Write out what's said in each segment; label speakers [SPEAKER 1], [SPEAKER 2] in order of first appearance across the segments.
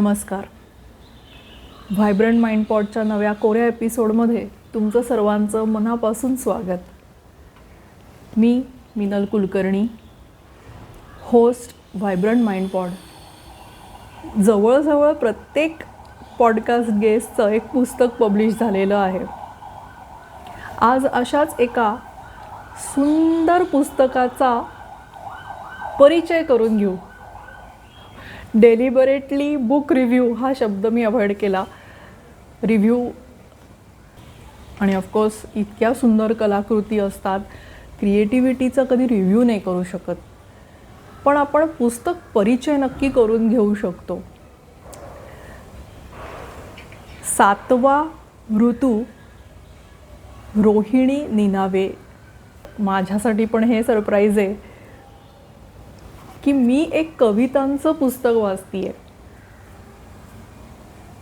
[SPEAKER 1] नमस्कार. Vibrant mind पॉटच्या नव्या कोऱ्या एपिसोडमध्ये तुमचं सर्वांचं मनापासून स्वागत. मी Minal Kulkarni host vibrant mind pod जवळजवळ प्रत्येक पॉडकास्ट गेस्टचं एक पुस्तक पब्लिश झालेलं आहे. आज अशाच एका सुंदर पुस्तकाचा परिचय करून घेऊ. डेलिबरेटली बुक रिव्ह्यू हा शब्द मी अवॉइड केला. रिव्ह्यू आणि ऑफकोर्स इतक्या सुंदर कलाकृती असतात. क्रिएटिव्हिटीचा कधी रिव्ह्यू नाही करू शकत. पण आपण पुस्तक परिचय नक्की करून घेऊ शकतो. सातवा ऋतू रोहिणी निनावे. माझ्यासाठी पण हे सरप्राईज आहे. की मी एक कवितांचं पुस्तक वाचतीये.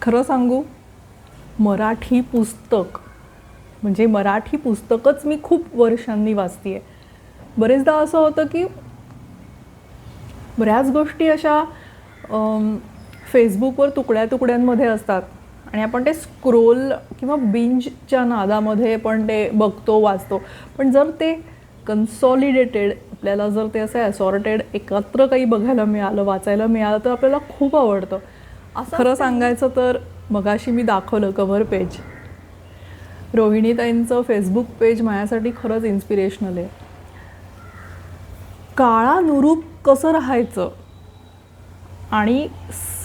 [SPEAKER 1] खरं सांगू? मराठी पुस्तक. म्हणजे मराठी पुस्तकच मी खूप वर्षांनी वाचतीये. बरेचदा असं होतं की बऱ्याच गोष्टी अशा फेसबुकवर तुकड्या तुकड्यांमध्ये असतात. आणि आपण ते स्क्रोल किंवा बिंजच्या नादामध्ये पण ते बघतो वाचतो. पण जर ते कन्सॉलिडेटेड आपल्याला जर ते असं असॉर्टेड एकत्र काही बघायला मिळालं वाचायला मिळालं तर आपल्याला खूप आवडतं. असं खरं सांगायचं तर मगाशी मी दाखवलं कव्हर पेज रोहिणीताईंचं फेसबुक पेज माझ्यासाठी खरंच इन्स्पिरेशनल आहे. काळानुरूप कसं राहायचं आणि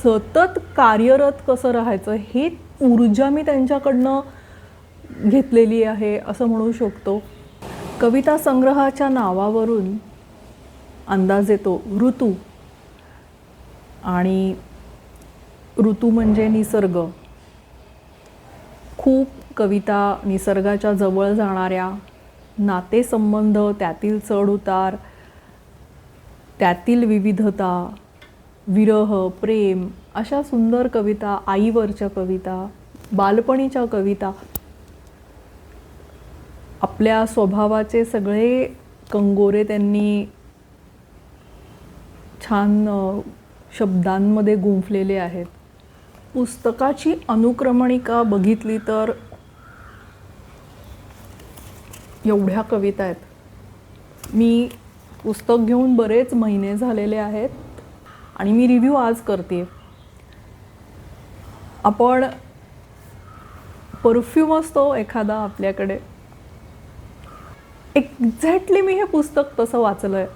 [SPEAKER 1] सतत कार्यरत कसं राहायचं हे ऊर्जा मी त्यांच्याकडनं घेतलेली आहे असं म्हणू शकतो. कविता संग्रहाच्या नावावरून अंदाज येतो ऋतू. आणि ऋतू म्हणजे निसर्ग. खूप कविता निसर्गाच्या जवळ जाणाऱ्या नातेसंबंध त्यातील चढउतार त्यातील विविधता विरह प्रेम अशा सुंदर कविता आईवरच्या कविता बालपणीच्या कविता आपल्या स्वभावाचे सगळे कंगोरे त्यांनी छान शब्दांमध्ये गुंफलेले आहेत. पुस्तकाची अनुक्रमणिका बघितली तर एवढ्या कविता आहेत. मी पुस्तक घेऊन बरेच महिने झालेले आहेत आणि मी रिव्ह्यू आज करते. आपण परफ्यूम असतो एखादा आपल्याकडे. एक्झॅक्टली मी हे पुस्तक तसं वाचलं आहे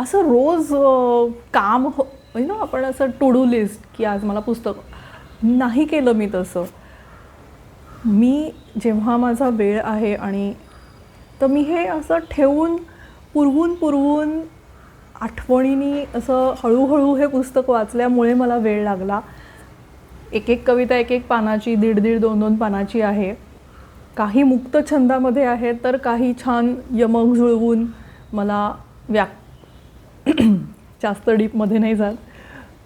[SPEAKER 1] असं रोज काम हो म्हणजे ना आपण असं टू डू लिस्ट की आज मला पुस्तक नाही केलं मी तसं. मी जेव्हा माझा वेळ आहे आणि तर मी हे असं ठेवून पुरवून पुरवून आठवणीने असं हळूहळू हे पुस्तक वाचल्यामुळे मला वेळ लागला. एक एक कविता एक एक पानाची दीड दीड दोन दोन पानाची आहे. काही मुक्त छंदामध्ये आहेत तर काही छान यमक जुळवून मला व्याक जास्त डीपमध्ये नाही जात.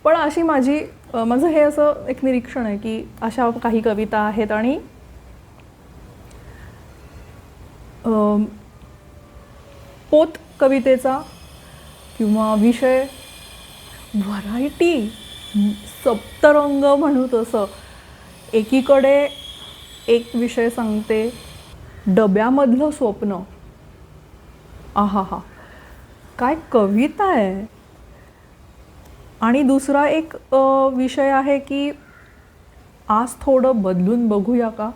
[SPEAKER 1] पण अशी माझी माझं हे असं एक निरीक्षण आहे की अशा काही कविता आहेत आणि पोत कवितेचा किंवा विषय व्हरायटी सप्तरंग म्हणू तसं एकीकडे एक विषय सांगते. डब्यामधलं स्वप्न. आहा हा. काय कविता आहे. आणि दुसरा एक विषय आहे की आज थोडं बदलून बघूया का?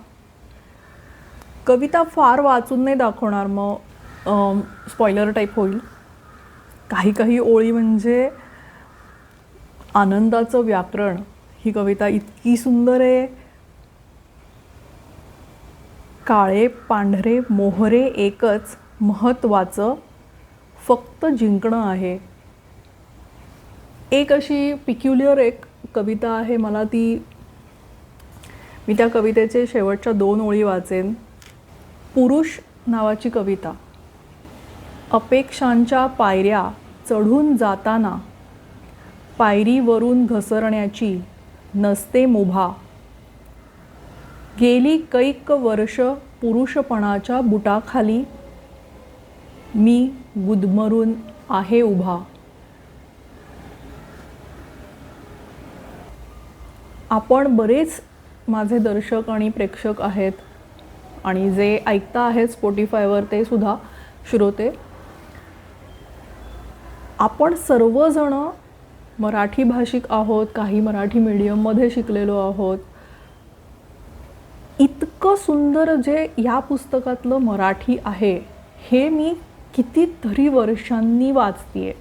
[SPEAKER 1] कविता फार वाचून नाही दाखवणार मग स्पॉइलर टाईप होईल. काही काही ओळी म्हणजे आनंदाचं व्याकरण. ही कविता इतकी सुंदर आहे. काळे पांढरे मोहरे एकच महत्त्वाचं फक्त जिंकणं आहे. एक अशी पिक्युलियर एक कविता आहे मला ती. मी त्या कवितेचे शेवटच्या दोन ओळी वाचेन. पुरुष नावाची कविता. अपेक्षांच्या पायऱ्या चढून जाताना पायरीवरून घसरण्याची नसते मुभा. गेली कैक वर्ष पुरुषपणाच्या बुटाखाली मी गुदमरून आहे उभा. आपण बरेच माझे दर्शक आणि प्रेक्षक आहेत आणि जे ऐकता आहेत स्पॉटीफायवर ते सुद्धा श्रोते. आपण सर्वजण मराठी भाषिक आहोत काही मराठी मीडियममध्ये शिकलेलो आहोत. इतकं सुंदर जे या पुस्तकातलं मराठी आहे हे मी कितीतरी वर्षांनी वाचतीये.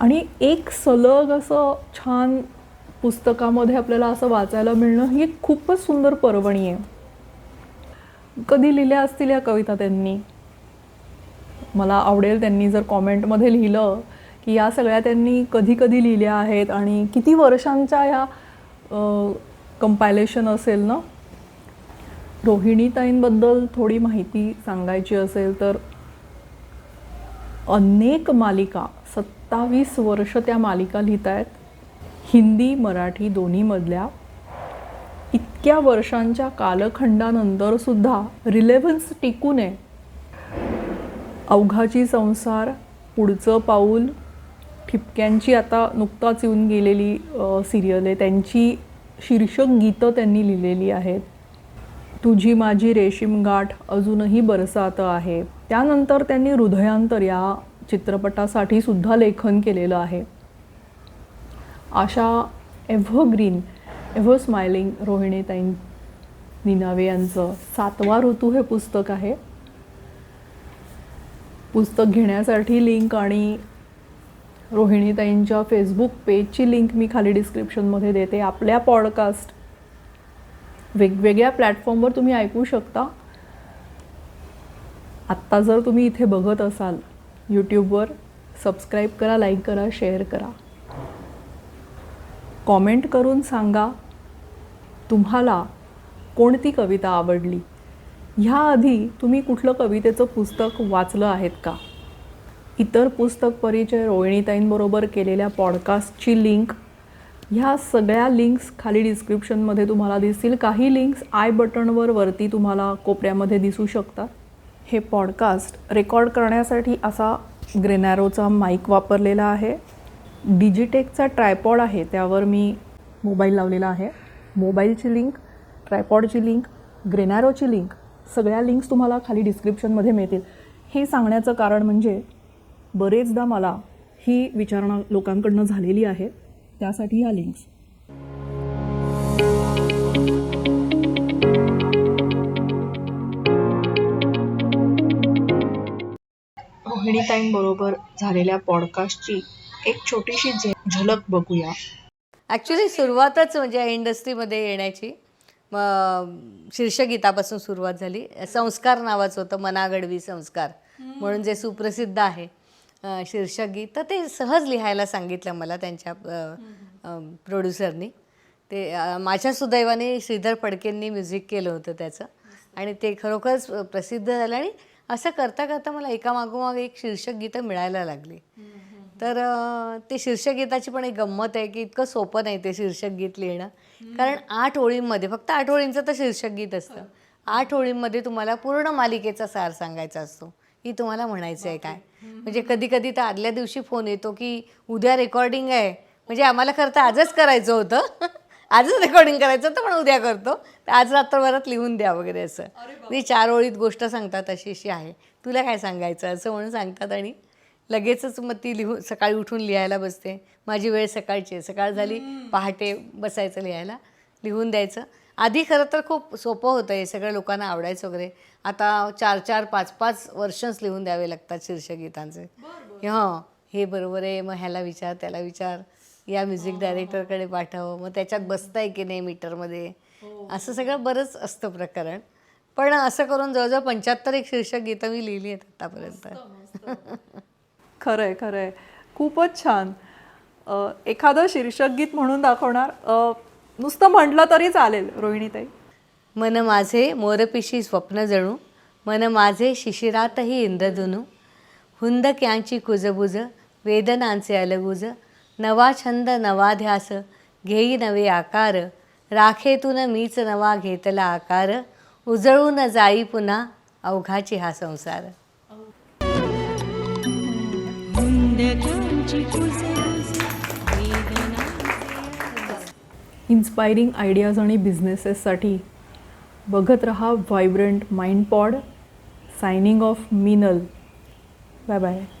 [SPEAKER 1] आणि एक सलग असं छान पुस्तकामध्ये आपल्याला असं वाचायला मिळणं ही एक खूपच सुंदर पर्वणी आहे. कधी लिहिल्या असतील या कविता त्यांनी? मला आवडेल त्यांनी जर कॉमेंटमध्ये लिहिलं की या सगळ्या त्यांनी कधी कधी लिहिल्या आहेत आणि किती वर्षांच्या या कंपायलेशन असेल ना? रोहिणीताईंबद्दल थोडी माहिती सांगायची असेल तर अनेक मालिका सत्तावीस वर्ष त्या मालिका लिहित आहेत हिंदी मराठी दोन्हीमधल्या इतक्या वर्षांच्या कालखंडानंतर सुद्धा रिलेव्हन्स टिकू नये. अवघाची संसार पुढचं पाऊल ठिपक्यांची आता नुकताच येऊन गेलेली सिरियल आहे. त्यांची शीर्षक गीतं त्यांनी लिहिलेली आहेत. तुझी माझी रेशीम गाठ अजूनही बरसात आहे. त्यानंतर त्यांनी हृदयांतर या चित्रपटासाठी सुद्धा लेखन केलेलं आहे. अशा एव्हरग्रीन एव्हर स्माइलिंग रोहिणीताईं निनावे यांचं सातवा ऋतू हे पुस्तक आहे. पुस्तक घेण्यासाठी लिंक आणि रोहिणीताईंच्या फेसबुक पेजची लिंक मी खाली डिस्क्रिप्शनमध्ये देते. आपल्या पॉडकास्ट वेगवेगळ्या प्लॅटफॉर्मवर तुम्ही ऐकू शकता. आत्ता जर तुम्ही इथे बघत असाल यूट्यूबवर सबस्क्राईब करा लाईक करा शेअर करा. कॉमेंट करून सांगा तुम्हाला कोणती कविता आवडली? ह्याआधी तुम्ही कुठलं कवितेचं पुस्तक वाचलं आहेत का? इतर पुस्तक परिचय रोहिणीताईंबरोबर केलेल्या पॉडकास्टची लिंक ह्या सगळ्या लिंक्स खाली डिस्क्रिप्शनमध्ये तुम्हाला दिसतील. काही लिंक्स आय बटनवर वरती तुम्हाला कोपऱ्यामध्ये दिसू शकतात. हे पॉडकास्ट रेकॉर्ड करण्यासाठी असा ग्रेनॅरोचा माईक वापरलेला आहे. डिजिटेकचा ट्रायपॉड आहे त्यावर मी मोबाईल लावलेला आहे. मोबाईलची लिंक ट्रायपॉडची लिंक ग्रेनॅरोची लिंक सगळ्या लिंक्स तुम्हाला खाली डिस्क्रिप्शनमध्ये मिळतील. हे सांगण्याचं कारण म्हणजे बरेचदा मला ही विचारणा लोकांकडनं झालेली आहे. त्यासाठी ह्या लिंक्स रोहिणीताईंबरोबर झालेल्या पॉडकास्टची एक छोटीशी झलक बघूया.
[SPEAKER 2] ॲक्च्युली सुरुवातच म्हणजे या इंडस्ट्रीमध्ये येण्याची. शीर्षगीतापासून सुरुवात झाली. संस्कार नावाचं होतं मनागडवी संस्कार. म्हणून जे सुप्रसिद्ध आहे. शीर्षक गीत. तर ते सहज लिहायला सांगितलं मला त्यांच्या प्रोड्युसरनी ते माझ्या सुदैवाने श्रीधर फडकेंनी म्युझिक केलं होतं त्याचं. आणि ते खरोखरच प्रसिद्ध झालं आणि असं करता करता मला एकामागोमाग एक शीर्षक गीतं मिळायला लागली. तर ते शीर्षक गीताची पण एक गंमत आहे की इतकं सोपं नाही ते शीर्षक गीत लिहिणं. कारण आठ ओळींमध्ये फक्त आठ ओळींचं तर शीर्षक गीत असतं. आठ ओळींमध्ये तुम्हाला पूर्ण मालिकेचा सार सांगायचा असतो. की तुम्हाला म्हणायचं आहे काय? म्हणजे कधी कधी तर आदल्या दिवशी फोन येतो की उद्या रेकॉर्डिंग आहे. म्हणजे आम्हाला खरं तर आजच करायचं होतं. आजच रेकॉर्डिंग करायचं होतं पण उद्या करतो. तर आज रात्रभरात लिहून द्या वगैरे असं. मी चार ओळीत गोष्ट सांगतात अशी अशी आहे. तुला काय सांगायचं? असं म्हणून सांगतात आणि लगेचच मग ती लिहून सकाळी उठून लिहायला बसते. माझी वेळ सकाळची आहे. सकाळ झाली पहाटे बसायचं लिहायला. लिहून द्यायचं. आधी खरं तर खूप सोपं होतं हे सगळ्या लोकांना आवडायचं वगैरे. आता चार चार पाच पाच वर्षच लिहून द्यावे लागतात शीर्षगीतांचे हां हे बरोबर आहे मग ह्याला विचार त्याला विचार या म्युझिक डायरेक्टरकडे पाठव मग त्याच्यात बसताय की नाही मीटरमध्ये? असं सगळं बरंच असतं प्रकरण. पण असं करून जवळजवळ पंच्याहत्तर एक शीर्षक गीतं मी लिहिली आहेत आतापर्यंत.
[SPEAKER 1] खरं आहे खरं आहे खूपच छान. एखादं शीर्षक गीत म्हणून दाखवणार नुसतं म्हटलं तरी चालेल रोहिणीताई.
[SPEAKER 2] मन माझे मोरपिशी स्वप्न जणू मन माझे शिशिरातही इंद्रधुनू. हुंदक्यांची कुजबुज वेदनांचे अलगुज नवा छंद नवा ध्यास घेई नवे आकार. राखेतून मीच नवा घेतला आकार उजळून जाई पुन्हा अवघाची हा संसार.
[SPEAKER 1] इन्स्पायरिंग आयडियाज आणि बिझनेसेससाठी बघत रहा vibrant mind pod signing off Minal bye bye